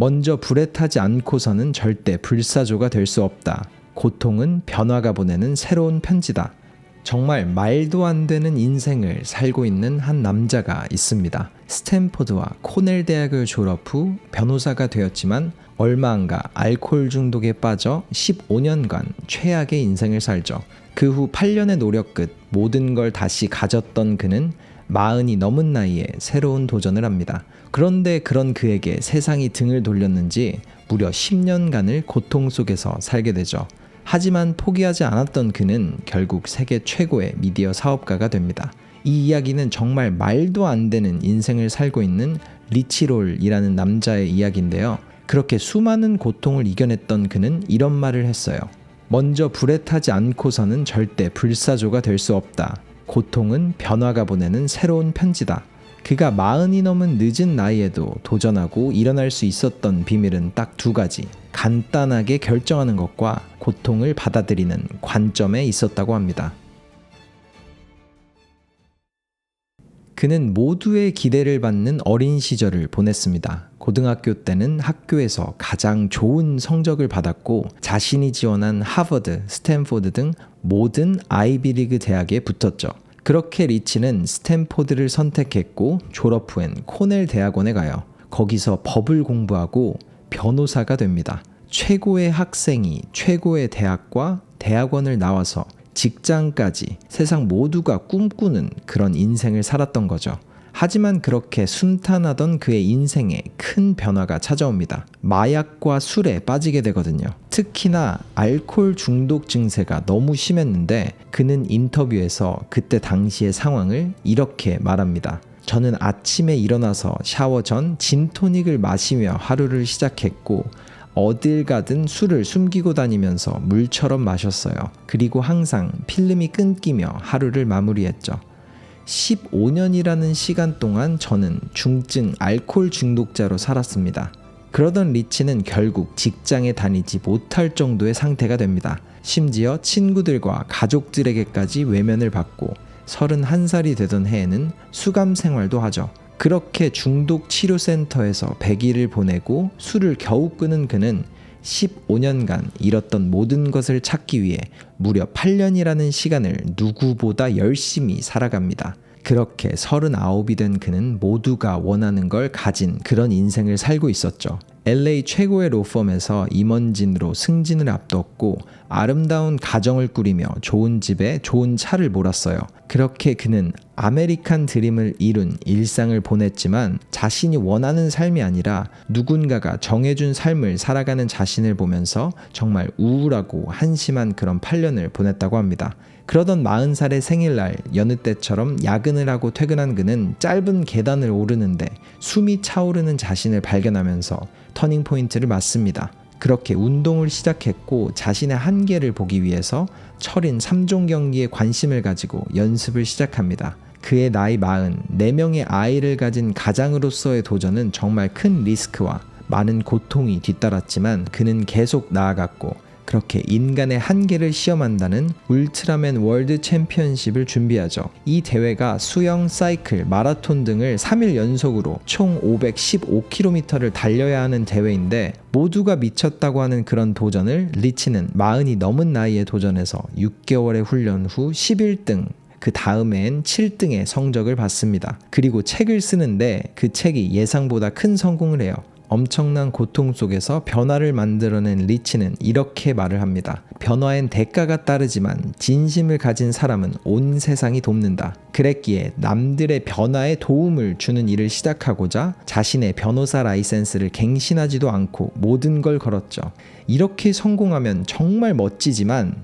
먼저 불에 타지 않고서는 절대 불사조가 될 수 없다. 고통은 변화가 보내는 새로운 편지다. 정말 말도 안 되는 인생을 살고 있는 한 남자가 있습니다. 스탠포드와 코넬 대학을 졸업 후 변호사가 되었지만 얼마 안가 알코올 중독에 빠져 15년간 최악의 인생을 살죠. 그 후 8년의 노력 끝 모든 걸 다시 가졌던 그는 마흔이 넘은 나이에 새로운 도전을 합니다. 그런데 그런 그에게 세상이 등을 돌렸는지 무려 10년간을 고통 속에서 살게 되죠. 하지만 포기하지 않았던 그는 결국 세계 최고의 미디어 사업가가 됩니다. 이 이야기는 정말 말도 안 되는 인생을 살고 있는 리치롤이라는 남자의 이야기인데요. 그렇게 수많은 고통을 이겨냈던 그는 이런 말을 했어요. 먼저 불에 타지 않고서는 절대 불사조가 될 수 없다. 고통은 변화가 보내는 새로운 편지다. 그가 마흔이 넘은 늦은 나이에도 도전하고 일어날 수 있었던 비밀은 딱 두 가지. 간단하게 결정하는 것과 고통을 받아들이는 관점에 있었다고 합니다. 그는 모두의 기대를 받는 어린 시절을 보냈습니다. 고등학교 때는 학교에서 가장 좋은 성적을 받았고 자신이 지원한 하버드, 스탠포드 등 모든 아이비리그 대학에 붙었죠. 그렇게 리치는 스탠포드를 선택했고 졸업 후엔 코넬 대학원에 가요. 거기서 법을 공부하고 변호사가 됩니다. 최고의 학생이 최고의 대학과 대학원을 나와서 직장까지 세상 모두가 꿈꾸는 그런 인생을 살았던 거죠. 하지만 그렇게 순탄하던 그의 인생에 큰 변화가 찾아옵니다. 마약과 술에 빠지게 되거든요. 특히나 알코올 중독 증세가 너무 심했는데 그는 인터뷰에서 그때 당시의 상황을 이렇게 말합니다. 저는 아침에 일어나서 샤워 전 진토닉을 마시며 하루를 시작했고 어딜 가든 술을 숨기고 다니면서 물처럼 마셨어요. 그리고 항상 필름이 끊기며 하루를 마무리했죠. 15년이라는 시간 동안 저는 중증 알코올 중독자로 살았습니다. 그러던 리치는 결국 직장에 다니지 못할 정도의 상태가 됩니다. 심지어 친구들과 가족들에게까지 외면을 받고 31살이 되던 해에는 수감 생활도 하죠. 그렇게 중독 치료센터에서 100일을 보내고 술을 겨우 끊은 그는 15년간 잃었던 모든 것을 찾기 위해 무려 8년이라는 시간을 누구보다 열심히 살아갑니다. 그렇게 39이 된 그는 모두가 원하는 걸 가진 그런 인생을 살고 있었죠. LA 최고의 로펌에서 임원진으로 승진을 앞뒀고 아름다운 가정을 꾸리며 좋은 집에 좋은 차를 몰았어요. 그렇게 그는 아메리칸 드림을 이룬 일상을 보냈지만 자신이 원하는 삶이 아니라 누군가가 정해준 삶을 살아가는 자신을 보면서 정말 우울하고 한심한 그런 8년을 보냈다고 합니다. 그러던 40살의 생일날 여느 때처럼 야근을 하고 퇴근한 그는 짧은 계단을 오르는데 숨이 차오르는 자신을 발견하면서 터닝 포인트를 맞습니다. 그렇게 운동을 시작했고 자신의 한계를 보기 위해서 철인 3종 경기에 관심을 가지고 연습을 시작합니다. 그의 나이 40, 4명의 아이를 가진 가장으로서의 도전은 정말 큰 리스크와 많은 고통이 뒤따랐지만 그는 계속 나아갔고 그렇게 인간의 한계를 시험한다는 울트라맨 월드 챔피언십을 준비하죠. 이 대회가 수영, 사이클, 마라톤 등을 3일 연속으로 총 515km를 달려야 하는 대회인데 모두가 미쳤다고 하는 그런 도전을 리치는 마흔이 넘은 나이에 도전해서 6개월의 훈련 후 11등 그 다음엔 7등의 성적을 받습니다. 그리고 책을 쓰는데 그 책이 예상보다 큰 성공을 해요. 엄청난 고통 속에서 변화를 만들어낸 리치는 이렇게 말을 합니다. 변화엔 대가가 따르지만 진심을 가진 사람은 온 세상이 돕는다. 그랬기에 남들의 변화에 도움을 주는 일을 시작하고자 자신의 변호사 라이센스를 갱신하지도 않고 모든 걸 걸었죠. 이렇게 성공하면 정말 멋지지만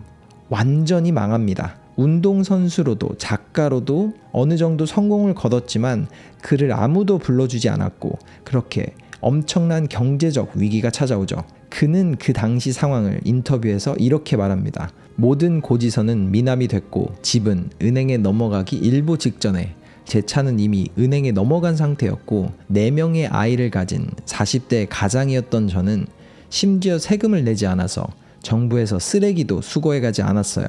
완전히 망합니다. 운동선수로도 작가로도 어느 정도 성공을 거뒀지만 그를 아무도 불러주지 않았고 그렇게 엄청난 경제적 위기가 찾아오죠. 그는 그 당시 상황을 인터뷰에서 이렇게 말합니다. 모든 고지서는 미남이 됐고 집은 은행에 넘어가기 일보 직전에 제 차는 이미 은행에 넘어간 상태였고 4명의 아이를 가진 40대 가장이었던 저는 심지어 세금을 내지 않아서 정부에서 쓰레기도 수거해 가지 않았어요.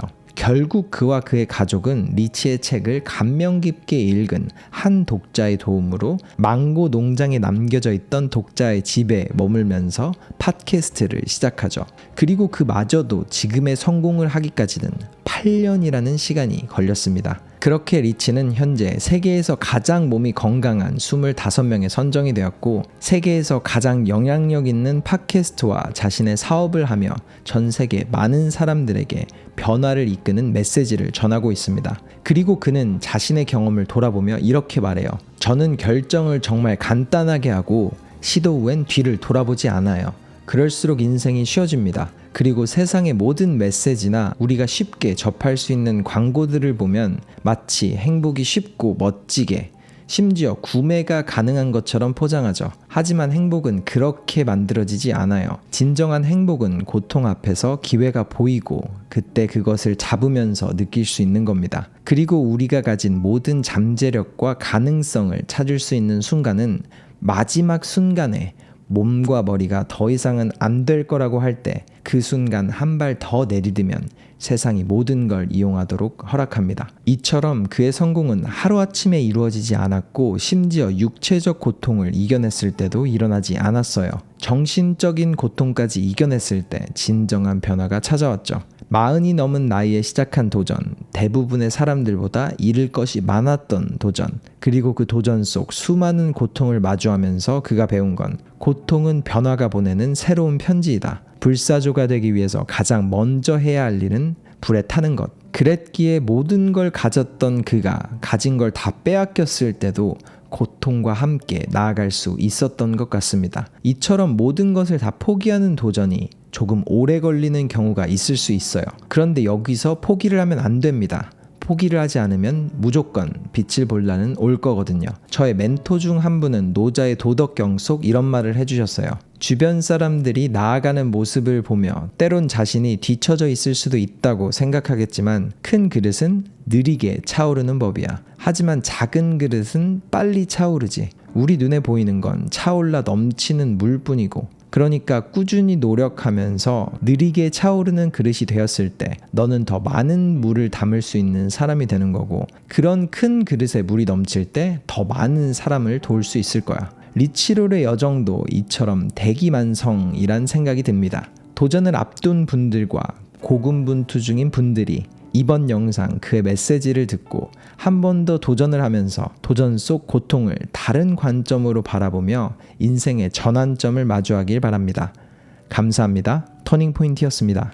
결국 그와 그의 가족은 리치의 책을 감명 깊게 읽은 한 독자의 도움으로 망고 농장에 남겨져 있던 독자의 집에 머물면서 팟캐스트를 시작하죠. 그리고 그마저도 지금의 성공을 하기까지는 8년이라는 시간이 걸렸습니다. 그렇게 리치는 현재 세계에서 가장 몸이 건강한 25명에 선정이 되었고 세계에서 가장 영향력 있는 팟캐스트와 자신의 사업을 하며 전 세계 많은 사람들에게 변화를 이끄는 메시지를 전하고 있습니다. 그리고 그는 자신의 경험을 돌아보며 이렇게 말해요. 저는 결정을 정말 간단하게 하고 시도 후엔 뒤를 돌아보지 않아요. 그럴수록 인생이 쉬워집니다. 그리고 세상의 모든 메시지나 우리가 쉽게 접할 수 있는 광고들을 보면 마치 행복이 쉽고 멋지게 심지어 구매가 가능한 것처럼 포장하죠. 하지만 행복은 그렇게 만들어지지 않아요. 진정한 행복은 고통 앞에서 기회가 보이고 그때 그것을 잡으면서 느낄 수 있는 겁니다. 그리고 우리가 가진 모든 잠재력과 가능성을 찾을 수 있는 순간은 마지막 순간에 몸과 머리가 더 이상은 안 될 거라고 할 때 그 순간 한 발 더 내디디면 세상이 모든 걸 이용하도록 허락합니다. 이처럼 그의 성공은 하루아침에 이루어지지 않았고 심지어 육체적 고통을 이겨냈을 때도 일어나지 않았어요. 정신적인 고통까지 이겨냈을 때 진정한 변화가 찾아왔죠. 마흔이 넘은 나이에 시작한 도전, 대부분의 사람들보다 잃을 것이 많았던 도전, 그리고 그 도전 속 수많은 고통을 마주하면서 그가 배운 건 고통은 변화가 보내는 새로운 편지이다. 불사조가 되기 위해서 가장 먼저 해야 할 일은 불에 타는 것. 그랬기에 모든 걸 가졌던 그가 가진 걸 다 빼앗겼을 때도 고통과 함께 나아갈 수 있었던 것 같습니다. 이처럼 모든 것을 다 포기하는 도전이 조금 오래 걸리는 경우가 있을 수 있어요. 그런데 여기서 포기를 하면 안 됩니다. 포기를 하지 않으면 무조건 빛을 볼 날은 올 거거든요. 저의 멘토 중 한 분은 노자의 도덕경 속 이런 말을 해주셨어요. 주변 사람들이 나아가는 모습을 보며 때론 자신이 뒤처져 있을 수도 있다고 생각하겠지만 큰 그릇은 느리게 차오르는 법이야. 하지만 작은 그릇은 빨리 차오르지. 우리 눈에 보이는 건 차올라 넘치는 물뿐이고 그러니까 꾸준히 노력하면서 느리게 차오르는 그릇이 되었을 때 너는 더 많은 물을 담을 수 있는 사람이 되는 거고 그런 큰 그릇에 물이 넘칠 때 더 많은 사람을 도울 수 있을 거야. 리치롤의 여정도 이처럼 대기만성이란 생각이 듭니다. 도전을 앞둔 분들과 고군분투 중인 분들이 이번 영상 그의 메시지를 듣고 한 번 더 도전을 하면서 도전 속 고통을 다른 관점으로 바라보며 인생의 전환점을 마주하길 바랍니다. 감사합니다. 터닝 포인트였습니다.